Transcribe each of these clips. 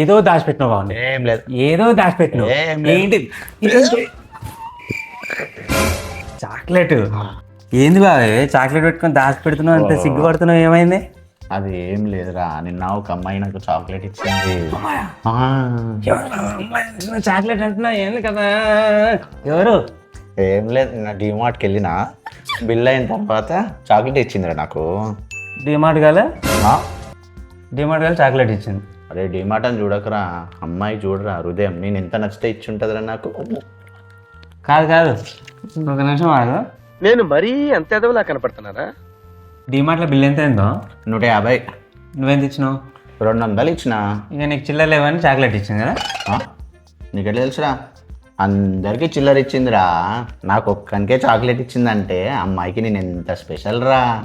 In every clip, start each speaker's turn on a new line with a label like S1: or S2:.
S1: ఏదో దాచిపెట్టినావు బాగుంది
S2: ఏం లేదు.
S1: ఏదో దాచిపెట్టినావు.
S2: లేదు.
S1: ఏంటి? చాక్లెట్. ఏంది బావే? చాక్లెట్ పెట్టుకొని దాచిపెడుతున్నావు అంత సిగ్గుపడుతున్నావు ఏమైంది?
S2: అది ఏం లేదురా. నిన్న ఒక అమ్మాయి నాకు చాక్లెట్ ఇచ్చింది.
S1: చాక్లెట్ అంటున్నా ఏంది కదా? ఎవరు?
S2: ఏం లేదు. నిన్న డిమార్ట్కి వెళ్ళిన. బిల్ అయిన తర్వాత చాక్లెట్ ఇచ్చిందిరా నాకు.
S1: డిమార్ట్ గల? డిమార్ట్ గల చాక్లెట్ ఇచ్చింది.
S2: అరే డిమార్ట్ అని చూడకరా. అమ్మాయి చూడరా హృదయం. నేను ఎంత నచ్చితే ఇచ్చి ఉంటుందిరా నాకు.
S1: కాదు కాదు. ఒక నిమిషం ఆగు.
S3: నేను మరీ అంత ఎదవలా కనపడుతున్నారా
S1: డిమార్ట్లో బిల్ ఎంత అయిందో?
S2: నూట యాభై.
S1: నువ్వెంత ఇచ్చినావు?
S2: రెండు వందలు ఇచ్చిన.
S1: ఇక నీకు చిల్లర లేవని చాక్లెట్ ఇచ్చింది కదా?
S2: ఆ? నీకెట్లా తెలుసురా? అందరికీ చిల్లర ఇచ్చిందిరా. నాకు ఒక్కనికే చాక్లెట్ ఇచ్చిందంటే అమ్మాయికి నేను ఎంత స్పెషల్ రా.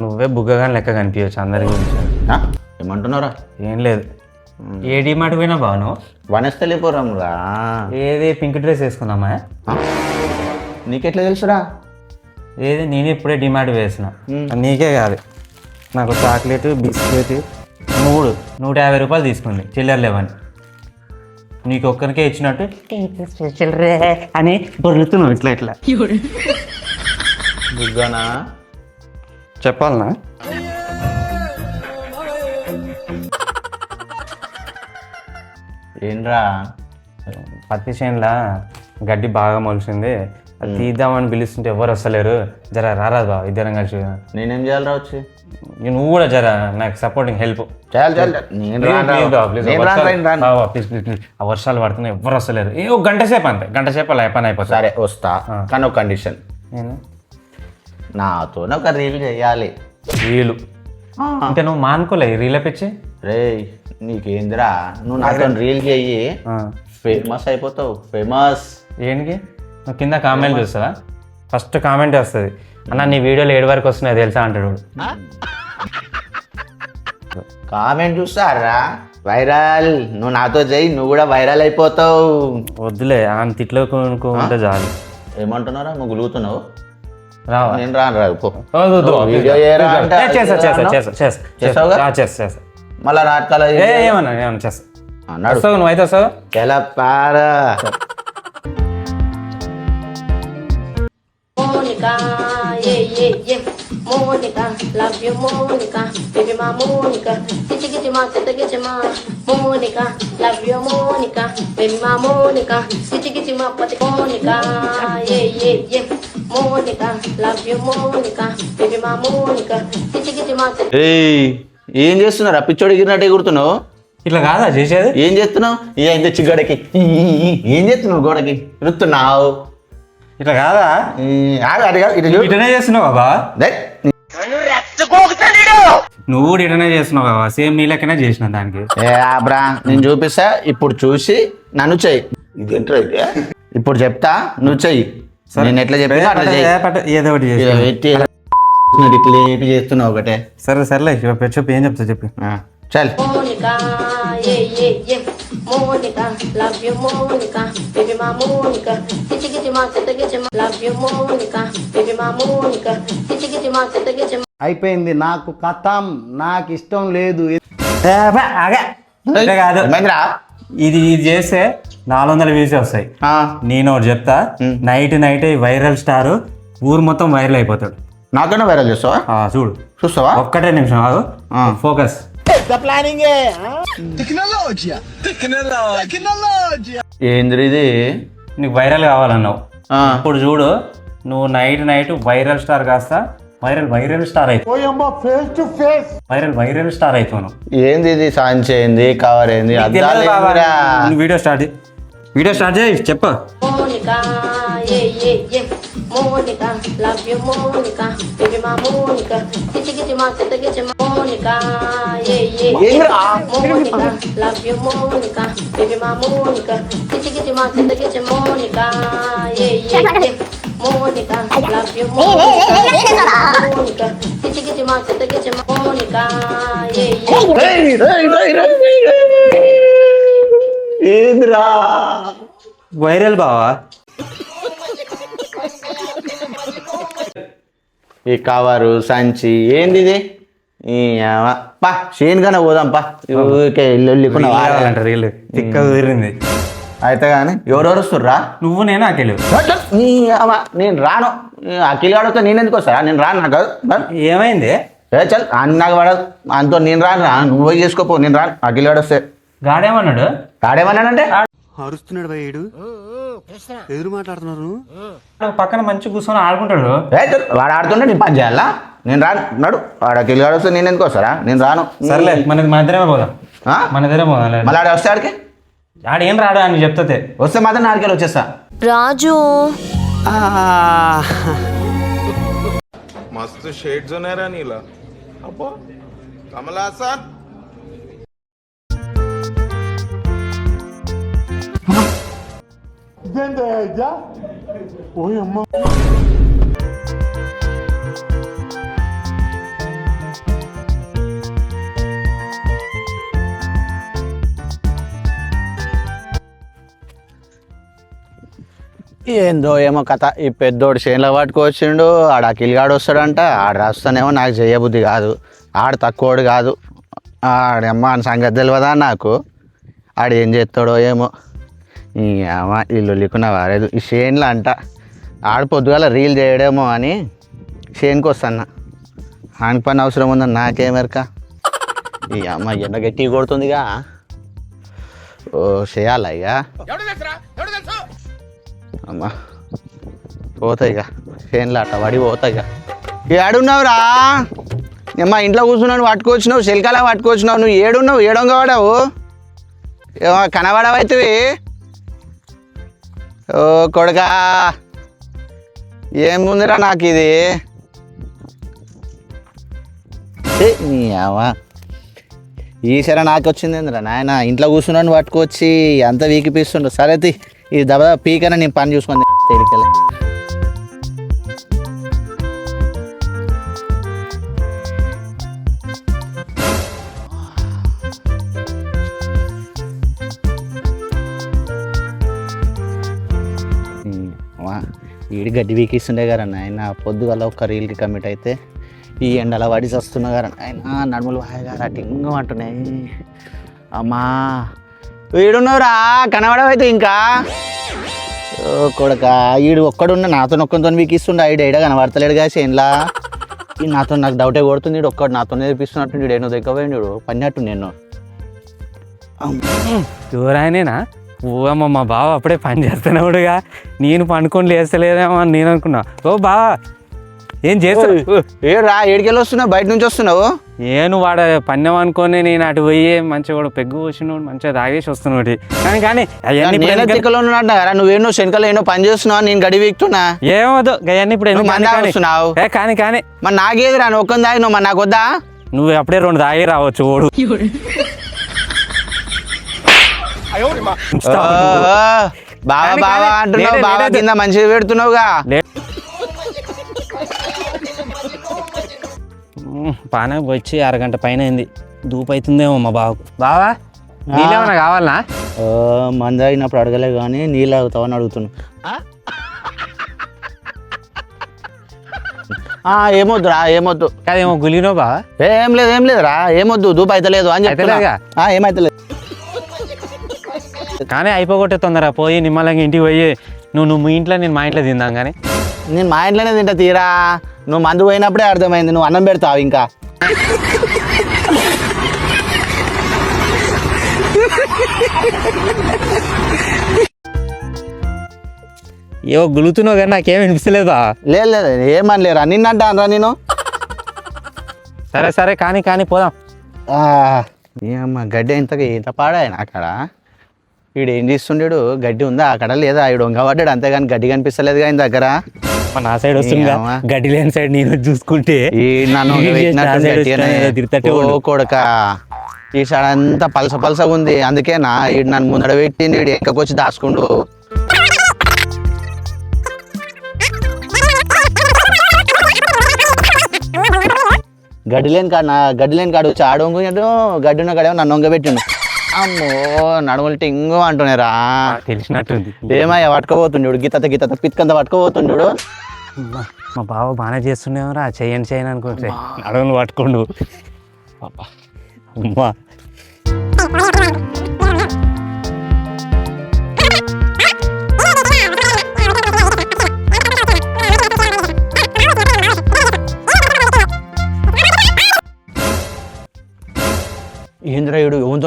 S1: నువ్వే బుగ్గగా లెక్క కనిపించచ్చు అందరి గురించి.
S2: ఆ? ఏమంటున్నారా
S1: ఏం లేదు. ఏ డిమార్ట్ పోయినా బావు నువ్వు
S2: వనస్థలిపురం రా
S1: ఏది పింక్ డ్రెస్ వేసుకున్నామా
S2: ఆ? నీకెట్లా తెలుసురా?
S1: ఏది? నేను ఇప్పుడే డిమార్ట్ వేసిన. నీకే కాదు. నాకు చాక్లెట్ బిస్కెట్ మూడు. నూట యాభై రూపాయలు తీసుకుంది. చిల్లర లేవని. నీకు ఒక్కరికే ఇచ్చినట్టు. చిల్లరే అని బొర్లుతున్నావు ఇట్లా ఇట్లా.
S2: బుగ్గనా
S1: చెప్పాలనా?
S2: ఏంట్రా?
S1: పత్తి చేనులా? గడ్డి బాగా మొలిసింది. అది తీద్దామని పిలుస్తుంటే ఎవరు వస్తలేరు. జర రారాదు బావ ఇద్దరం కలిసి.
S2: నేనేం చేయాలి రా వచ్చి?
S1: నువ్వు కూడా జర నాకు సపోర్టింగ్ హెల్ప్ ఆ వర్షాలు పడుతున్నాయి ఎవరు వస్తలేరు. ఏ ఒక గంట సేపు అంతే. గంట సేపు అలా పని అయిపోతుంది.
S2: సరే వస్తా. కానీ ఒక కండిషన్
S1: నేను
S2: నాతోనే ఒక రీల్ చేయాలి.
S1: రీలు అంటే నువ్వు మానుకోలే రీల పిచ్చి?
S2: రే నీకేందిరా? నువ్వు నాతో రీల్ చెయ్యి ఫేమస్ అయిపోతావు. ఫేమస్
S1: ఏంటికి? నువ్వు కింద కామెంట్ చూస్తావా? ఫస్ట్ కామెంట్ వస్తుంది. అన్న నీ వీడియోలు ఏడు వరకు వస్తున్నాయి తెలుసా అంటాడు.
S2: కామెంట్ చూస్తారా? వైరల్ నువ్వు నాతో చెయ్యి నువ్వు కూడా వైరల్ అయిపోతావు.
S1: వద్దులే ఆయన తిట్లో కొనుక్కుంటే చాలు.
S2: ఏమంటున్నారా? నువ్వు గులుగుతున్నావు?
S1: రావా?
S2: నేను రాను రా పో.
S1: వద్దు, వద్దు,
S2: నువ్వు
S1: please
S2: వీడియో
S1: రా.
S2: చేయరా
S1: Please
S2: అంటే
S1: రా. ఏ, చేస్తా చేస్తా? చేస్తా చేస్తా చేస్తా.
S2: మళ్ళా నాటకాలు
S1: ఏ ఏమన్నా ఏమన్నా చేస్తా
S2: అన్నాడు
S1: వస్తావు నువ్వు అయితే వస్తావు
S2: ఎలా పారా
S4: Monica, yeah, yeah, yeah. Monica, love you, Monica. Baby, my Monica. Kitty, kitty, ma, kitty, kitty, ma. Monica, love you, Monica. Baby, my Monica. Kitty, kitty, ma, pati, Monica. Yeah, yeah, yeah. Monica, love you, Monica. Baby, my Monica. Kitty, kitty, ma, kitty.
S2: ఏం చేస్తున్నారా పిచ్చోడి గిరినట్టు ఎగురుతున్నావు
S1: ఇట్లా కాదా చేసేది?
S2: ఏం చేస్తున్నావు? ఏం తెచ్చి గోడకి? ఏం చేస్తున్నావు గోడకి? రుతున్నావు
S1: ఇట్లా కాదా. ఇటనే చేస్తున్నావు బాబా. నువ్వు కూడా ఇటనే చేస్తున్నావు బాబా సేమ్ నీ లెక్కనే చేసిన దానికి.
S2: ఏ ఆబ్రా నేను చూపిస్తా ఇప్పుడు చూసి నన్ను చెయ్యి. ఇది? ఇప్పుడు చెప్తా నువ్వు చెయ్యి. నేను ఎట్లా
S1: పట్ట- ఏదో ఒకటి చేసి
S2: ఇలా పెట్టి ఇలా ఇట్లేపి చేస్తున్నావు ఒకటే.
S1: సరే సర్లే చెప్పు ఏం చెప్తా చెప్పి.
S5: అయిపోయింది నాకు కథం నాకు ఇష్టం లేదు.
S1: ఇది ఇది చేస్తే నాలుగు వందల వ్యూస్ వస్తాయి. నేను ఒకటి చెప్తా. నైట్ నైట్ వైరల్ స్టార్ ఊరు మొత్తం వైరల్ అయిపోతాడు.
S2: నాతోనే వైరల్ చేస్తావా?
S1: ఆ, చూడు.
S2: చూస్తావా?
S1: ఒక్కటే నిమిషం
S2: ఆ.
S1: ఫోకస్
S2: ఏంద్రి ఇది?
S1: నీకు వైరల్ కావాలన్నావు. ఇప్పుడు చూడు నువ్వు నైట్ నైట్ వైరల్ స్టార్ కాస్తా వైరల్ వైరల్ స్టార్ అయిపో. వైరల్ వైరల్ స్టార్ అయిపోను.
S2: ఏంది ఇది? సాంచ్ ఏంది? కవర్ ఏంది?
S1: వీడియో స్టార్ట్ చేయి. వీడియో స్టార్ట్ చేయి చెప్పు.
S4: Monica, yeah, yeah, yeah. Monica, love you, Monica. Baby, my Monica. Kitty, kitty, ma, kitty, kitty, ma. Monica, yeah, yeah, yeah. Monica, love you, Monica. Baby, my Monica. Kitty, kitty, ma, kitty, kitty, Monica, yeah, yeah, yeah. Monica, love you, Monica. Monica, kitty, kitty, ma, kitty, kitty, ma. Monica, yeah, yeah.
S2: రేయ్, రేయ్, రేయ్, రేయ్, రేయ్, రేయ్. ఏందిరా
S1: viral బావా
S2: ఈ cover సంచి ఏంది ఇది. పా షేన్ కన్నా పోదాం పా. ఊరికే ఇల్లు వెళ్ళిపోయినా
S1: కావాలంటారు వీళ్ళు తిక్క కుదిరింది
S2: అయితే కానీ ఎవరెవరు వస్తుర్రా?
S1: నువ్వు నేను అఖిలు?
S2: నేను రాను. అఖిల్ గాడితో నేను ఎందుకు వస్తారా నేను రాను నాకు.
S1: ఏమైంది?
S2: చల్ అన్న నాకు పడదు. అంతో నేను రాను రా నువ్వు చేసుకోపో నేను రాను. అఖిల్ గాడు వస్తే.
S1: గాడేమన్నాడు?
S2: ఆడేమన్నానంటే
S6: అరుస్తున్నాడు భయ్యుడు ఎదురు మాట్లాడుతున్నారు?
S1: పక్కన మంచి కూర్చొని ఆడుకుంటాడు.
S2: వాడు ఆడుతుంటే నేను పని చేయాలా? నేను రాను. వాడు వాడికి వస్తే నేను ఎందుకు వస్తారా? నేను రాను.
S1: సర్లే మన మా ఇద్దరమే పోదాం. మన ఇద్దరే పోదాం
S2: మళ్ళీ ఆడ వస్తే ఆడికి?
S1: ఏం రాడు అని చెప్తే
S2: వస్తే మాత్రం ఆడికెళ్ళి వచ్చేస్తా.
S4: రాజు.
S7: మస్తు షేడ్స్ ఉన్నారా నీలా. అబ్బా. కమలాసన్ ఇదేంటే ఇద్దా ఓయమ్మ
S2: ఏందో ఏమో కథ. ఈ పెద్దోడు చేనులో పట్టుకొచ్చిండు. ఆడ అఖిల్గాడు వస్తాడంట. ఆడ రాస్తానేమో నాకు చేయబుద్ధి కాదు. ఆడ తక్కువడు కాదు. ఆడమ్మ సంగతి తెలియదా నాకు? ఆడు ఏం చేస్తాడో ఏమో. ఈ అమ్మ ఇల్లు లిక్కున వారేదు. ఈ షేన్లో అంట. ఆడ పొద్దుగాల రీల్ చేయడేమో అని షేన్కి వస్తాను ఆని పని అవసరం ఉందని నాకేమెరక ఈ అమ్మ ఎండ గట్టి కొడుతుందిగా. ఓ చేయాలా ఇక అమ్మా పోతాయి ఇక చేనులో అట్ట పడి పోతాయి ఇక ఏడున్నావురా నేను మా ఇంట్లో కూర్చున్నావు పట్టుకొచ్చినావు శిల్కాలా పట్టుకొచ్చినావు నువ్వు ఏడున్నావు ఏడొంగ పడావు ఏమో కనబడవైతివి. ఓ కొడుకా ఏముందిరా నాకు ఇది నీ అవ్వ. ఈసారి నాకు వచ్చింది ఏందిరా నాయన? ఇంట్లో కూర్చున్నాను పట్టుకొచ్చి అంత వీకిపిస్తుండ్రు. సరే ఇది దబా పీకనే నేను పని చూసుకొని తేలికలే. ఈడి గడ్డి వీకిస్తుండే కారణ ఆయన పొద్దుగల ఒక్క రీల్కి కమిట్ అయితే ఈ ఎండల పడి వస్తున్నా గారు ఆయన నడుములు బాగా టింగ అంటున్నాయి. అమ్మా. వీడున్నవరా కనబడవైతే ఇంకా. కొడక ఈడు ఒక్కడున్న నాతో ఒక్కతో వీకిస్తుండే. ఈడు ఏడా కనబడతలేడు కాసి ఏంలా ఈ నాతో నాకు డౌటే కొడుతుంది. ఈడు ఒక్కడు నాతో నేర్పిస్తున్నట్టు ఈడు ఏనో దగ్గర పోయిండు. పన్నట్టు నేను
S1: దూరాయనేనా? ఓ మా బావ అప్పుడే పని చేస్తున్నాడుగా నేను పండుకొని లేస్తలేదేమో అని నేను అనుకున్నా. ఓ బావా ఏం చేస్తావు
S2: ఏ రా ఏడికెళ్ళి వస్తున్నావు? బయట నుంచి వస్తున్నావు?
S1: నేను వాడ పన్నెం అనుకొని నేను అటు పోయి మంచిగా కూడా పెగ్గు వచ్చినోడు మంచిగా తాగేసి వస్తున్నాడు. కానీ కానీ
S2: నువ్వేనో శనకలో ఏనో పని చేస్తున్నావు నేను గడి వీక్తున్నా.
S1: ఏమవుదు అవన్నీ ఇప్పుడు
S2: వస్తున్నావు?
S1: కానీ కానీ
S2: మరి నాకేది రా నువ్వు ఒక్కని తాగినావు మరి నాకు వద్దా?
S1: నువ్వు అప్పుడే రెండు తాగి రావచ్చు ఓడు.
S2: బావా
S1: కానీ,
S2: అంటున్నావు
S1: నేనే.
S2: కింద మంచిగా పెడుతున్నావుగా.
S1: పాన వచ్చి అరగంట పైన అయింది. దూపు అవుతుందేమో మా బావకు. బావా నీళ్ళేమన్నా కావాలనా
S2: మంద అయినప్పుడు అడగలే కానీ నీళ్ళు అవుతావని అడుగుతున్నా. ఆ, ఏమొద్దురా ఏమొద్దు.
S1: కాదేమో గులినో బావా?
S2: ఏం లేదు ఏం లేదురా ఏమొద్దు దూపు అయితే లేదు అని? ఆ, ఏమైతలేదు.
S1: కానీ అయిపోగొట్టే తొందర పోయి నిమ్మలంగా ఇంటికి పోయి నువ్వు నువ్వు మీ ఇంట్లో నేను మా ఇంట్లో తిందాం కానీ.
S2: నేను మా ఇంట్లోనే తింటా తీరా. నువ్వు మందు పోయినప్పుడే అర్థమైంది నువ్వు అన్నం పెడతావు ఇంకా.
S1: ఏవో గులుతున్నావు కానీ నాకేం వినిపిస్తలేదు?
S2: లేదు లేదు ఏమని లేరా నిన్నంటా అనరా నేను
S1: సరే సరే కానీ కానీ పోదాం.
S2: ఆ, ఏమ్మా గడ్డి ఇంతగా ఇంత పాడాయన అక్కడ? వీడు ఏం చేస్తుండేడు? గడ్డి ఉందా? అక్కడ లేదా? ఈడు వంగబడ్డాడు అంతేగాని గడ్డి కనిపిస్తలేదుగా ఆయన దగ్గర?
S1: నా సైడ్ వస్తుందిగా.
S2: ఏమ్మా?
S1: గడ్డి లేని సైడ్ నేను చూసుకుంటే నా.
S2: కొడక. ఈ సైడ్ అంతా పలస పలసగా ఉంది. అందుకేనా? ఈడు నన్ను ముందర పెట్టిండు. ఈడు ఎక్కకొచ్చి దాచుకుంటూ గడ్డి లేని కాడ నా గడ్డి లేని కాడ వచ్చి ఆడొంగు గడ్డి ఉన్న కాడేమో నన్ను వంగబెట్టిండు. అమ్మో నడుములు టింగు అంటున్నారా
S1: తెలిసినట్టుంది.
S2: ఏమయ్యా పట్టుకోబోతుండడు గిత్తత గిత్తత పిత్కంత పట్టుకోబోతుండడు
S1: మా బావ బాగానే చేస్తుండేమరా చెయ్యని చేయను అనుకుంటే. అడవులు పట్టుకోండు. అమ్మా.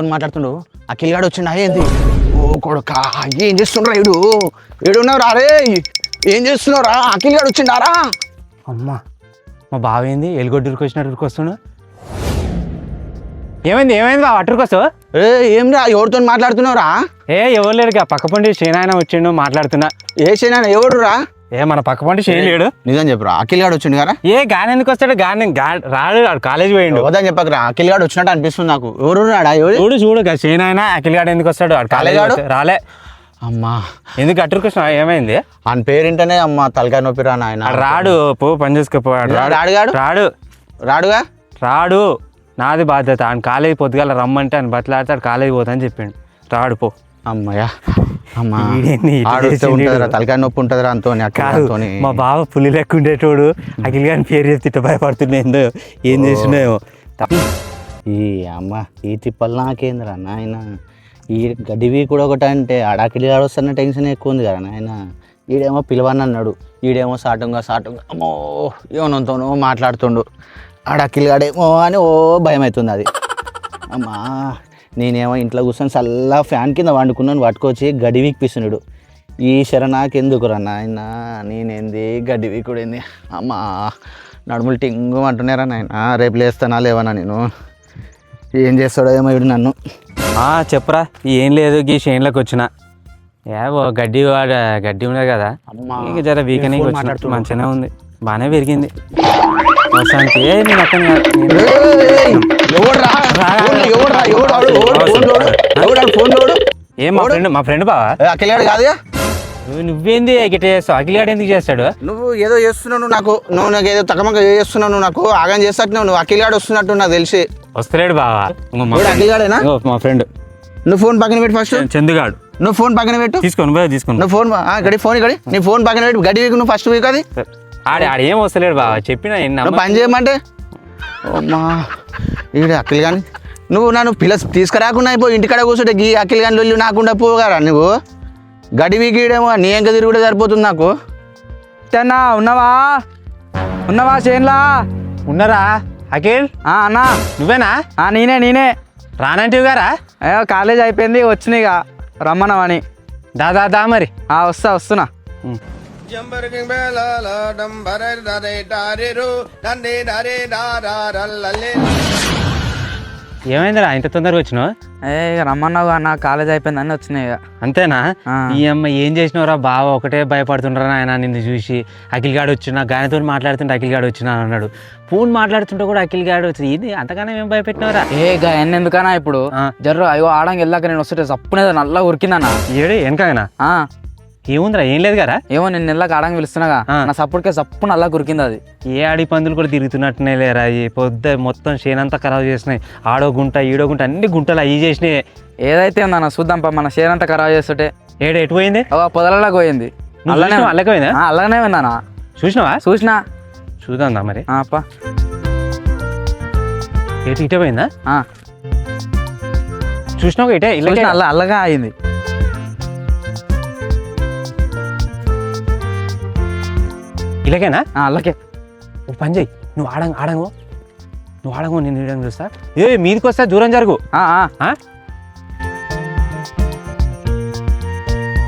S2: ఎవరితో మాట్లాడుతుండు. అఖిల్ గాడు వచ్చిండా ఏంది? ఓ కొడుక ఏం చేస్తుండ్రా ఇడు ఏడున్నావురా రే ఏం చేస్తున్నావురా? అఖిల్ గాడు వచ్చిండారా?
S1: అమ్మా మా బావ ఏంది? ఎలుగొడ్డురికి వచ్చినట్టు వస్తుండు. ఏమైంది ఏమైంది బావ? అట్టుకొస్తావు
S2: ఏ ఏంరా ఎవరితో మాట్లాడుతున్నావురా?
S1: ఏ ఎవరు లేరు ఇక పక్క పండి శేనాయన వచ్చిండు మాట్లాడుతున్నా.
S2: ఏ చేయనా ఎవడురా
S1: ఏ మన పక్క పండి చేయలేడు
S2: నిజం చెప్పురా? అఖిల్ గాడు వచ్చిండు కదా?
S1: ఏ గాని ఎందుకు వస్తాడు? గాని రాడు ఆడు కాలేజ్ పోయిండు.
S2: వద్దని చెప్పకరా. అఖిల్ గాడు వచ్చినట్టు అనిపిస్తుంది నాకు. ఎవరు రాడా
S1: చూడు చూడు గా శేనాయన అఖిల్ గాడు ఎందుకు వస్తాడు? ఆడు కాలేజ్ రాలే
S2: అమ్మా.
S1: ఎందుకు అట్టుకొచ్చిన ఏమైంది?
S2: ఆయన పేరింటనే అమ్మ తలకాయ నొప్పి రా నాయన.
S1: ఆడు రాడు పో పని చేసుకోపో ఆడు రాడు? రాడు.
S2: రాడుగా?
S1: రాడు. నాది బాధ్యత. ఆయన కాలేజ్ పొద్దుగాల రమ్మంటే ఆయన బతలాడితే ఆడు కాలేజ్ పోతా అని చెప్పిండు. రాడు పో.
S2: అమ్మయ్యా. అమ్మా. ఉంటుందిరా? తలకాయ నొప్పి ఉంటుందిరా అంతోని
S1: కాదు మా బావ పులి లెక్క ఉండేటోడు అఖిల్ గాని పేరు చెప్తే ఇట్ట భయపడుతుండేందో ఏం చేసినాయో
S2: ఈ అమ్మ ఈ తిప్పలు నాకేందిరా నాయన? ఈ గడివి కూడా ఒకటి అంటే అడాకిలి వస్తున్న టెన్షన్ ఎక్కువ ఉంది కదా నాయన? ఈడేమో పిలవని అన్నాడు. ఈడేమో సాటంగా సాటంగా అమ్మో ఏమనంతోనో మాట్లాడుతుండు. అడాకిలి గాడేమో అని ఓ భయం అవుతుంది అది అమ్మా నేనేమో ఇంట్లో కూర్చొని చల్ల ఫ్యాన్ కింద వండుకున్నాను పట్టుకొచ్చి గడి వీక్పిస్తున్నాడు. ఈ శర నాకెందుకురా నాయన? నేనేంది? గడ్డి వీకుడేంది అమ్మా నడుములు టింగు అంటున్నారా నాయన. రేపు లేస్తానా లేవనా నేను? ఏం చేస్తాడో ఏమో వీడు నన్ను.
S1: ఆ చెప్పురా ఏం లేదు గీ షేన్లోకి వచ్చిన. ఏ ఓ గడ్డి వాడ గడ్డి ఉన్నది కదా.
S2: అమ్మా.
S1: ఇక జర వీకనే
S2: ఫోన్ మాట్లాడుతున్నాడు.
S1: మంచిగానే ఉంది. బాగానే పెరిగింది మొత్తానికి ఏ నేను అక్కడ. ఏం మా ఫ్రెండ్ మా ఫ్రెండ్ బావా?
S2: ఏ, అఖిల్ గాడు కాదుగా?
S1: నువ్వు- నువ్వేంది గిట్ట చేస్తావు? అఖిల్ గాడు ఎందుకు చేస్తాడు?
S2: నువ్వు ఏదో చేస్తున్నావు నాకు నువ్వు నాకు ఏదో తగ్గమక్క చేస్తున్నావు నాకు ఆగం చేస్తట్టు నువ్వు అఖిల్ గాడు వస్తున్నట్టు నాకు తెలిసి.
S1: వస్తలేడు బావా. ఇంకో మా ఫ్రెండ్.
S2: నువ్వు ఫోన్ పక్కన పెట్టు ఫస్ట్.
S1: చందుగాడు.
S2: నువ్వు ఫోన్ పక్కన పెట్టు.
S1: తీసుకొని పోయి తీసుకొని.
S2: నువ్వు ఫోన్ ఆ, గడి ఫోన్ గడి నీ ఫోన్ పక్కన పెట్టి. గడి నువ్వు ఫస్ట్ వీక్ అది.
S1: ఆడ ఆడ ఏం వస్తలేడు బావా చెప్పిన
S2: నువ్వు పని చేయమంటే? అమ్మా ఈడ అఖిల్ గాని. నువ్వు నన్ను పిల్ల తీసుకురాకుండా అయిపో ఇంటికాడ కూర్చుంటే గీ అఖిల్ గాని లొల్లి నాకుండా పోగారా నువ్వు? గడి వీకీడేమో నీ ఎంక తిరుగుడే సరిపోతుంది నాకు.
S8: అన్నా ఉన్నావా? ఉన్నావా చేన్లా?
S1: ఉన్నారా? అఖిల్?
S8: ఆ, అన్నా.
S1: నువ్వేనా?
S8: ఆ, నేనే నేనే.
S1: రానంటివి గారా?
S8: ఏ, కాలేజ్ అయిపోయింది వచ్చినాయి ఇక. రమ్మనమని
S1: దా దా దా మరి.
S8: ఆ, వస్తా వస్తున్నా.
S7: జంబరకింగ్ బేలాల డంబరే డరే డారెరు డండే డరే డారారల్లలే
S1: ఏమైందిరా? ఇంత తొందరగా వచ్చినావు?
S8: ఏ ఇక రమ్మన్నావు అన్న కాలేజ్ అయిపోయింది అని వచ్చినాయి ఇక.
S1: అంతేనా?
S8: ఆ.
S1: ఈ అమ్మ ఏం చేసినవరా? బావ ఒకటే భయపడుతుండ్రా ఆయన నిన్ను చూసి. అఖిల్ గాడు వచ్చిన గానితో మాట్లాడుతుంటే అఖిల్ గాడు వచ్చిన అన్నాడు. ఫోన్ మాట్లాడుతుంటే కూడా అఖిల్ గాడు వచ్చి ఇది అంతగానే ఏం భయపెట్టినవరా?
S8: ఏ ఎన్ని ఎందుకన్నా ఇప్పుడు?
S1: ఆ.
S8: జర్రు అయ్యో ఆడంగి వెళ్ళాక నేను వస్తుంటే సప్పునేదో నల్లా ఉరికిందన్న.
S1: ఏడు వెనకనా
S8: ఆ,
S1: ఏముందిరా ఏం లేదు కదా?
S8: ఏమో నేను నెల్లాక ఆడంగి పిలుస్తున్నాగా.
S1: ఆ.
S8: నా సప్పుడికే సప్పు నల్లా ఉరికింది అది.
S1: ఏ ఆడి పందులు కూడా తిరుగుతున్నట్టునే లేరా ఈ పొద్దు మొత్తం చేనంతా ఖరాబ్ చేసినాయి. ఆడో గుంట ఈడో గుంట అన్ని గుంటలు అయ్యి చేసినాయి.
S8: ఏదైతే ఉందన్న చూద్దాం పా మన అంతా ఖరాబ్ చేస్తుంటే.
S1: ఏడు ఎటు పోయింది?
S8: ఓ పొదలలా పోయింది.
S1: నువ్వు
S8: అల్లనే
S1: చూసినావా? అల్లకే పోయిందా?
S8: ఆ, అల్లనే ఉందన్న
S1: చూసినావా?
S8: చూసినా.
S1: చూద్దాందా మరి?
S8: ఆ, అప్ప
S1: ఎటు ఇటే పోయిందా?
S8: ఆ,
S1: చూసినావు ఇటే? ఇళ్ళకే
S8: చూసినా అల్ల అల్లగా అయింది. ఆ, అల్లకే
S1: ఓ పని చేయి నువ్వు ఆడంగ ఆడంగో నువ్వు ఆడంగో నేను ఇవ్వడం చూస్తా ఏ మీదికి వస్తే దూరం జరుగు.
S8: ఆ?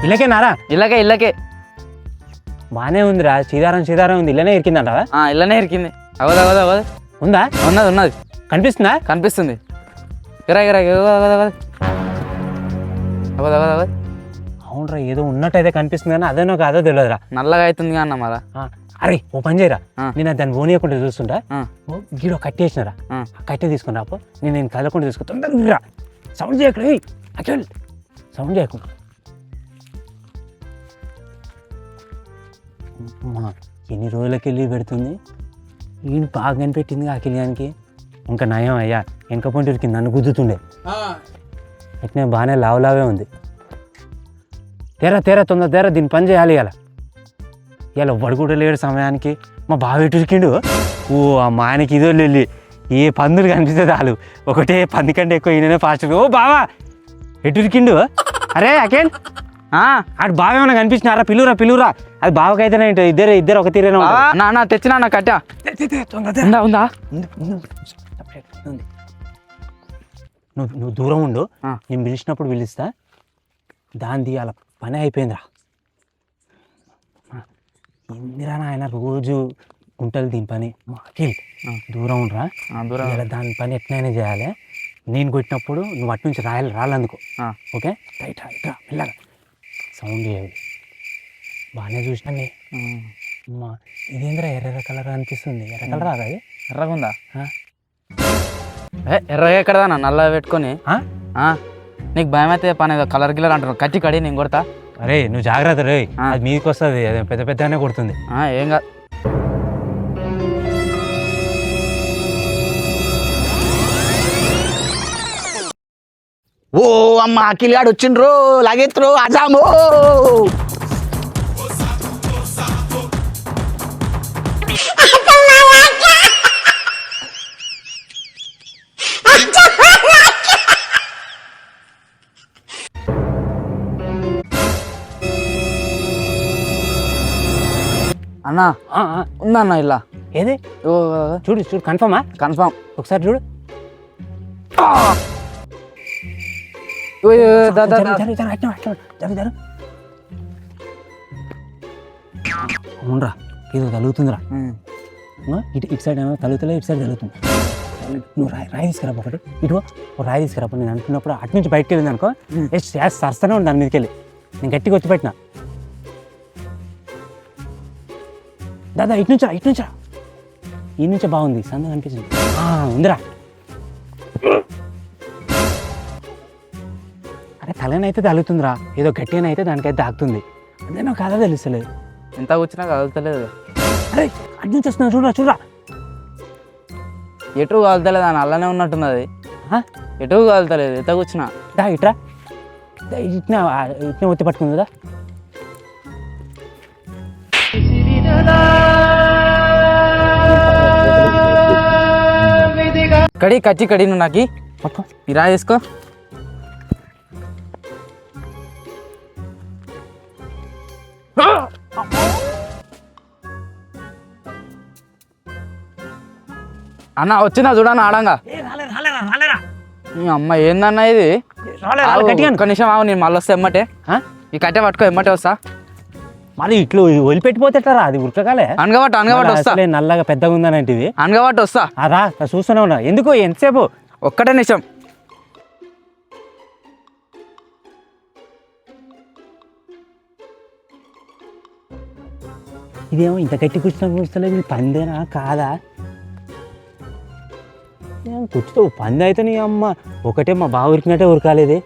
S1: ఇళ్ళకేనారా
S8: ఇల్లకే ఇల్లకే
S1: బానే ఉందిరా సీదారం సీదారం ఉంది. ఇళ్ళనే ఇరికిందంటావా?
S8: ఆ, ఇల్లనే ఇరికింది. అవదు అవదు అవదు
S1: ఉందా?
S8: ఉన్నది ఉన్నది.
S1: కనిపిస్తుందా?
S8: కనిపిస్తుంది. ఇరా ఇరా అవదు అవదు అవదు
S1: అవునరా ఏదో ఉన్నట్టయితే కనిపిస్తుంది కానీ అదేనో కాదో తెలియదురా.
S8: నల్లగా అవుతుంది అన్న మరా
S1: అరే ఓ పని చేయరా. నేను దాన్ని పోనీయకుండా చూస్తుంటా. గీడో కట్టేసినరా
S8: ఆ.
S1: కట్టే తీసుకుని రాపో. నేను నేను కదలకుండా తొందరగా సౌండ్ చేయకు అఖిల్ సౌండ్ చేయకు. అమ్మా ఎన్ని రోజులకి వెళ్ళి పెడుతుంది? ఈయన బాగా కనిపెట్టింది అఖిల్ గానికి. ఇంకా నయం అయ్యా వెనక పొంటి కింద నన్ను గుద్దుతుండే. అట్నే బాగానే లావు లావే ఉంది. తేరా తేరా తొందర తేరా దీన్ని పని చేయాలి ఇలా ఇలా ఎవ్వడు కూడా లేడు సమయానికి. మా బావ ఎటు ఉరికిండు? ఓ ఆ మా ఆయనకి ఇదో వెళ్ళి
S9: ఏ పందులు కనిపిస్తే చాలు. ఒకటే పంది కంటే ఎక్కువ ఈయననే ఫాస్ట్ ఓ బావా! ఎటు ఇరికిండు అరే అకేన్ అటు బావ ఏమైనా కనిపించినారా? పిలువురా పిలువురా అది బావకైతేనే ఏంటో? ఇద్దరు ఇద్దరు ఒక తీరేనా
S8: నా నా తెచ్చినా నా కట్టా. ఉందా ఉందా?
S9: నువ్వు నువ్వు దూరం ఉండు. నేను పిలిచినప్పుడు పిలుస్తా. దాని తీయాల. పని అయిపోయిందిరా. ఇందిరా నాయన రోజు గుంటలు దీని పని. అఖిల్ దూరం ఉండరా
S8: ఆ, దూరం
S9: దాని పని ఎట్లయినా చేయాలి. నేను కొట్టినప్పుడు నువ్వు అటు నుంచి రాయాలి రాళ్ళందుకు
S8: ఆ.
S9: ఓకే? రైట్ రైట్ మెల్లగా. సౌండ్ చేయదు బాగానే చూసినా అమ్మా ఇదేంద్రా ఎర్ర కలర్ అనిపిస్తుంది? ఎర్ర కలర్ అది
S8: ఎర్రగా ఉందా ఎర్రగా ఎక్కడదా నల్ల పెట్టుకొని? నీకు భయం అయితే పని కలర్ గిల్లర్ అంటారు కట్టి కడి నేను కొడతా.
S9: అరే నువ్వు జాగ్రత్త రే. అది మీదకి వస్తుంది అది పెద్ద పెద్దగానే కొడుతుంది.
S8: ఆ, ఏం కాదు.
S2: ఓ అమ్మ అఖిల్గాడు వచ్చిండ్రు లాగెత్తురు అజాము
S8: అన్నా?
S9: ఆ.
S8: ఉందా అన్న ఇలా?
S9: ఏది? చూడు చూడు కన్ఫర్మా
S8: కన్ఫామ్
S9: ఒకసారి చూడు. అవునరా ఇది. ఆ, ఇటు ఇటు సైడ్ ఏమో తలుగుతలే ఇటు సైడ్ తలుగుతుంది. నువ్వు రాయి రాయి తీసుకురా ఒకటి ఇటు రాయి తీసుకురా నేను అనుకున్నప్పుడు అటు నుంచి బయటకు వెళ్ళింది అనుకో ఏ సరస్తనే ఉంది దాని మీదకి వెళ్ళి. నేను గట్టిగా వచ్చి పెట్టిన. దాదా ఇటు నుంచా ఇటు నుంచా ఈ నుంచే బాగుంది సంద కనిపించింది ఆ, ఉందిరా. అరే తలనైతే తగులుతుందిరా. ఏదో గట్టిగానైతే దానికైతే దాగుతుంది అదే నాకు కథ తెలుస్తలేదు.
S8: ఎంత కూర్చున్నా కదులుతలేదు
S9: అరే అటు నుంచి వస్తున్నా చూడరా చూడరా.
S8: ఎటు కదులుతలేదు అని అల్లనే ఉన్నట్టున్నది.
S9: ఆ?
S8: ఎటు కదులుతలేదు ఎంత కూర్చున్నా
S9: దా ఇట్రా. దా, ఇట్నే ఇట్నే ఒత్తి పట్టుకుంది కదా.
S8: కడి కచ్చి కడి నువ్వు నాకి ఈ. రాయి తీసుకో అన్న వచ్చిందా చూడన్న ఆడంగా. అమ్మ ఏందన్న ఇది? నిమిషం ఆవు నేను మళ్ళీ వస్తా ఎమ్మటే ఈ కట్టె పట్టుకో ఎమ్మటే వస్తా.
S9: మరి ఇట్లు వదిలిపెట్టిపోతేట్రా అది ఉరకగాలే.
S8: అనగబట్టు అనగబట్టు వస్తా.
S9: అసలే నల్లగా పెద్దగా ఉందనేటివి
S8: అనగబట్టు వస్తా.
S9: రా చూస్తూనే ఉన్నా. ఎందుకు ఎంతసేపు?
S8: ఒక్కటే నిమిషం.
S9: ఇదేమో ఇంత గట్టి కూర్చున్నా కూర్చోలేదు ఇది పందేనా? కాదా? కూర్చుతో పంది అయితే నీ అమ్మ. ఒకటే మా బావ ఉరికినట్టే ఉరకాలేదు.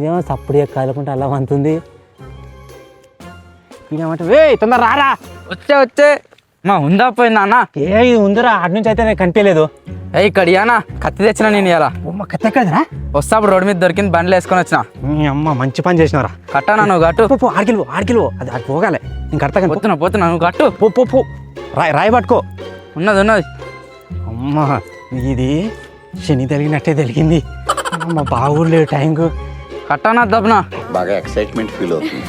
S9: ఇదేమో సప్పుడు కాలకుంటే అలా వంతుంది. ఇదేమంటే వే తొందర రారా.
S8: వచ్చే వచ్చే. మా ఉందా పోయిందా అన్న
S9: ఏ ఇది ఉందిరా అటు నుంచి అయితే నాకు కనిపించలేదు.
S8: ఏ ఇక్కడ ఇయ్యానా? కత్తి తెచ్చిన నేను ఇలా
S9: అమ్మ కత్తి ఎక్కడదిరా?
S8: వస్తా అప్పుడు రోడ్డు మీద దొరికింది బండ్లు వేసుకొని వచ్చిన.
S9: నీ అమ్మ మంచి పని చేసినవరా.
S8: కట్టానా నువ్వు గట్టు
S9: పో, పో ఆడికెళ్ళి ఆడికెళ్ళి అది అది పోగాలి. నేను కడతా
S8: పోతున్నా పోతున్నా నువ్వు గట్టు
S9: పో పో పో. రాయి రాయి పట్టుకో.
S8: ఉన్నది ఉన్నది.
S9: అమ్మ ఇది శని తెలిగినట్టే తెలిగింది అమ్మ బాగులేదు టైంకు
S8: కట్టానా దబ్బునా?
S7: బాగా ఎక్సైట్మెంట్ ఫీల్ అవుతుంది.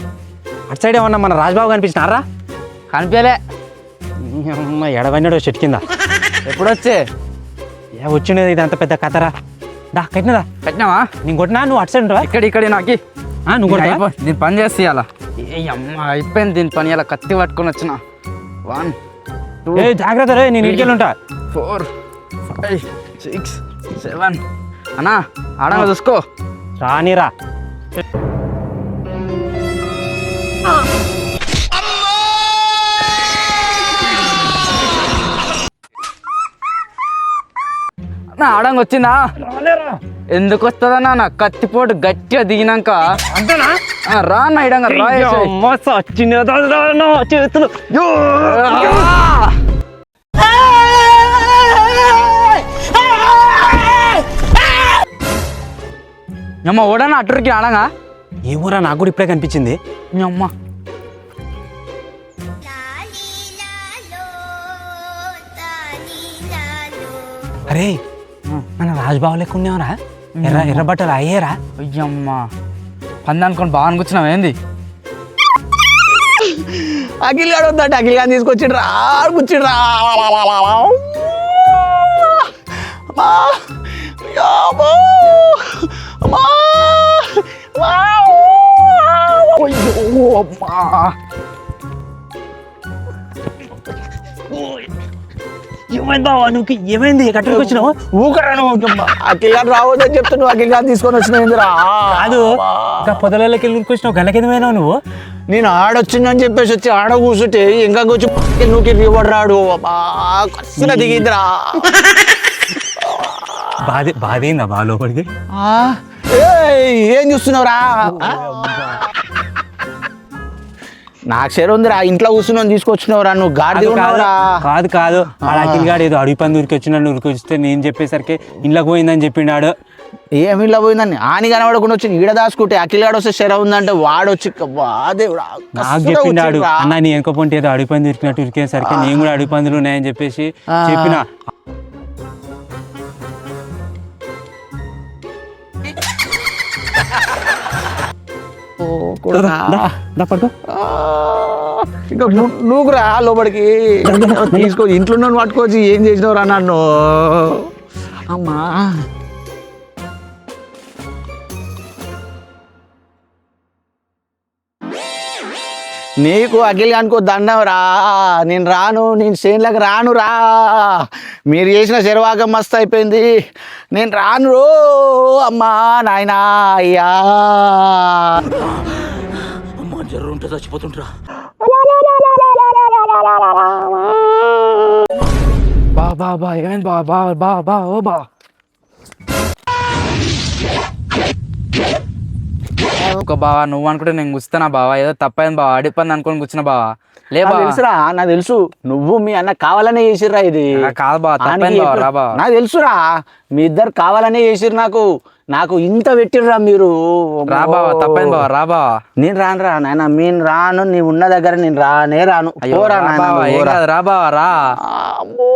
S9: అటు సైడ్ ఏమన్నా మన రాజ్బాబు కనిపించినారా?
S8: కనిపించలే.
S9: ఎడవన్నాడు చెట్టు కింద?
S8: ఎప్పుడు వచ్చే
S9: ఏ వచ్చిండేది ఇది అంత పెద్ద కథరా? దా కట్టినదా?
S8: కట్టినావా?
S9: నేను కొట్టినా? నువ్వు అటు సైడ్ ఉంటావా?
S8: ఇక్కడ ఇక్కడ నాకి.
S9: ఆ నువ్వు
S8: దీని పని చేస్తే అలా ఏ అమ్మ అయిపోయింది దీని పని. అలా కత్తి పట్టుకొని వచ్చిన. వన్ టూ
S9: జాగ్రత్త రే నేను ఇంటికి ఉంటా.
S8: ఫోర్ ఫైవ్ సిక్స్ సెవెన్ అన్నా ఆడంగా చూసుకో.
S9: రానిరా.
S8: నా ఆడంగా వచ్చిందా ఎందుకు వస్తుందన్నా నా కత్తిపోటు గట్టిగా దిగినాక? ఆ, రా అన్న ఇడంగా రా
S9: చేతులు.
S8: అమ్మ ఓడన్నా అటురికి ఆడంగా
S9: ఏ ఊరా నాకు కూడా ఇప్పుడే కనిపించింది.
S8: అమ్మ.
S1: అరే మన రాజుబాబు లెక్క ఉండేవరా ఎర్ర ఎర్ర బట్టలు అయ్యేరా?
S8: అయ్యమ్మా. పంది అనుకొని బాగా కూర్చున్నావు ఏంది?
S2: అఖిల్ గాడు వద్దంటే అఖిల్ గాని తీసుకొచ్చిండు రా కూర్చుండు రా. అయ్యో అమ్మా
S1: నువ్వు ఏమైంది కట్టుకు వచ్చినావు
S2: ఊకరా నువ్వు అఖిల్ గారు రావద్దని చెప్తున్నావు అఖిల్ తీసుకొని వచ్చిన
S1: కాదు ఇంకా పొదలకి వచ్చినావు గల్ల నువ్వు
S2: నేను ఆడొచ్చిందని చెప్పేసి వచ్చి ఆడ కూర్చుంటే ఇంకా వచ్చి నువ్వు రివర్ రాడు అబ్బా కసిన దిగిందిరా
S1: బాధ బాధ అయిందా బా లోపలికి
S2: ఏం చూస్తున్నావురా? నాకు షేర్ ఉందిరా ఇంట్లో కూర్చున్నావు తీసుకొచ్చినావురా నువ్వు గాడి
S1: కాదు, కాదు
S2: ఉన్నావురా.
S1: కాదు కాదు ఆడ అఖిల్ గాడు ఏదో అడవి పంది ఉరికి వచ్చిన ఉరికి వస్తే నేను చెప్పేసరికి ఇంట్లోకి పోయిందని చెప్పిండాడు
S2: ఏమి ఇలా పోయిందని? ఆని కనబడకుండా వచ్చి ఈడ దాచుకుంటే అఖిల్ గాడు వస్తే షెర ఉందంటే వాడు వచ్చి
S1: నాకు చెప్పిండాడు అన్న నీ పొంటి ఏదో అడవి పంది ఉరికినట్టు ఉరికేసరికి నేను కూడా అడవి పందులు ఉన్నాయని చెప్పేసి చెప్పిన.
S2: ఇంకా నువ్వురా లోపలికి. తీసుకో ఇంట్లో నన్ను పట్టుకోవచ్చు. ఏం చేసినవురా నన్ను? అమ్మా. నీకు అఖిల్ అనుకో దండం రా. నేను రాను నేను చేనులకు రాను రా. మీరు చేసిన శరవాగం మస్తు అయిపోయింది. నేను రాను రో అమ్మా నాయనా అయ్యా.
S8: బా బా బా ఏమైంది బా బా బా బా ఓ బా. ఒక బావా నువ్వు అనుకుంటే నేను కూర్చున్నా బావా? ఏదో తప్పైంది బావా అడిపోయింది అనుకొని కూర్చున్నా బావా? లే బావా.
S2: తెలుసురా నాకు తెలుసు. నువ్వు మీ అన్న కావాలనే చేసిర్రా ఇది.
S8: కాదు బావ, తప్పైంది
S2: ఆనికి
S8: బావ,
S2: ఎప్పుడు-
S8: రా బావ.
S2: నాకు తెలుసురా మీ ఇద్దరు కావాలనే చేసిర్రు నాకు. నాకు ఇంత పెట్టిర్రా మీరు.
S8: రా బావా తప్పైంది బావా రా బావా.
S2: నేను రాను రా నాయన నేను రాను నీ ఉన్న దగ్గర నేను రానే రాను.
S8: అయ్యో రా బావా రా బావా రా.
S2: అమ్మో.